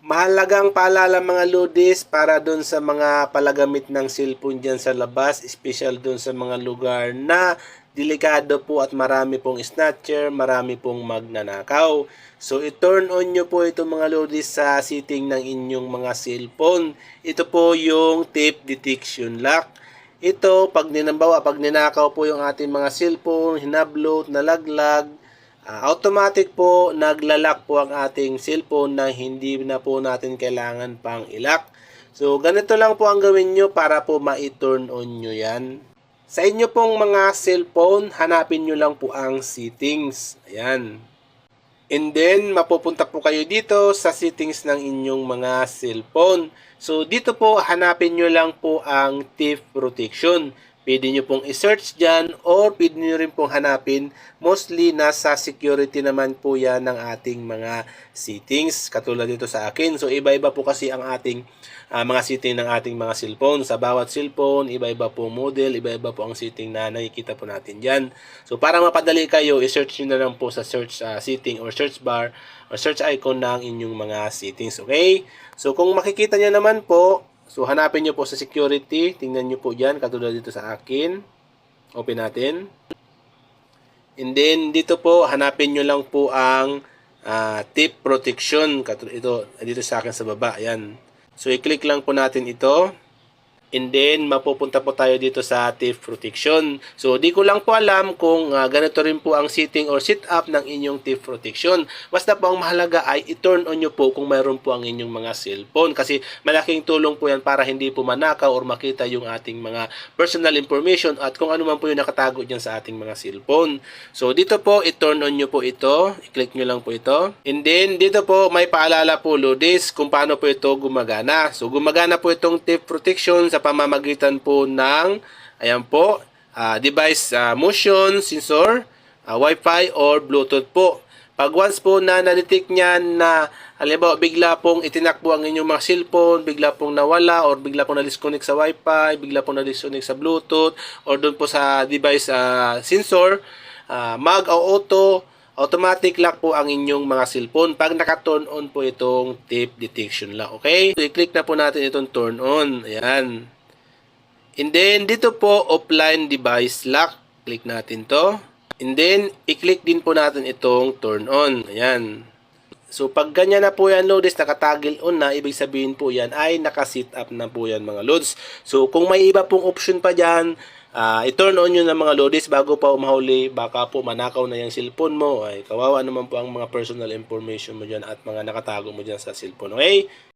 Mahalagang paalala mga lodis para doon sa mga palagamit ng cellphone dyan sa labas, special doon sa mga lugar na delikado po at marami pong snatcher, marami pong magnanakaw. So i-turn on nyo po ito mga lodis sa setting ng inyong mga cellphone. Ito po yung tape detection lock. Ito, pag ninambawa, pag ninakaw po yung ating mga cellphone, hinablot, nalaglag, ah, automatic po naglalak po ang ating cellphone na hindi na po natin kailangan pang ilak. So, ganito lang po ang gawin nyo para po ma-turn on nyo yan. Sa inyo pong mga cellphone, hanapin nyo lang po ang settings. Ayan. And then, mapupunta po kayo dito sa settings ng inyong mga cellphone. So, dito po, hanapin nyo lang po ang thief protection. Pwede nyo pong i-search dyan or pwede nyo rin pong hanapin. Mostly, nasa security naman po yan ng ating mga settings. Katulad dito sa akin. So, iba-iba po kasi ang ating ah, mga setting ng ating mga cellphone. Sa bawat cellphone, iba-iba po model, iba-iba po ang setting na nakikita po natin dyan. So, para mapadali kayo, i-search nyo na lang po sa search ah, setting or search bar or search icon ng inyong mga settings. Okay? So, kung makikita nyo naman po, so hanapin nyo po sa security. Tingnan nyo po dyan, katulad dito sa akin. Open natin. And then, dito po, hanapin nyo lang po ang ah, tip protection. Ito, dito sa akin sa baba. Ayan. So, i-click lang po natin ito. And then, mapupunta po tayo dito sa thief protection. So, di ko lang po alam kung ah, ganito rin po ang setting or setup ng inyong thief protection. Basta po ang mahalaga ay i-turn on nyo po kung mayroon po ang inyong mga cellphone. Kasi malaking tulong po yan para hindi po manakaw or makita yung ating mga personal information at kung ano man po yung nakatago dyan sa ating mga cellphone. So, dito po, i-turn on nyo po ito. I-click nyo lang po ito. And then, dito po, may paalala po, Ludis, kung paano po ito gumagana. So, gumagana po itong thief protection sa pamamagitan po ng, ayan po, ah, device ah, motion sensor, ah, Wi-Fi or Bluetooth po. Pag once po na na-detect niyan na halimbawa bigla pong itinakbo ang inyong mga cellphone, bigla pong nawala or bigla pong na-disconnect sa Wi-Fi, bigla pong na-disconnect sa Bluetooth or doon po sa device ah, sensor, ah, mag o auto, automatic lock po ang inyong mga cellphone pag naka-turn on po itong tape detection lock. Okay? So, i-click na po natin itong turn on. Ayan. And then, dito po, offline device lock. Click natin to. And then, i-click din po natin itong turn on. Ayan. So, pag ganyan na po yan, loads, nakatagil on na, ibig sabihin po yan ay naka-sit up na po yan, mga loads. So, kung may iba pong option pa dyan, ah, i-turn on nyo ng mga loads bago pa umahuli, baka po manakaw na yung cellphone mo, ay kawawa naman po ang mga personal information mo dyan at mga nakatago mo dyan sa cellphone. Okay?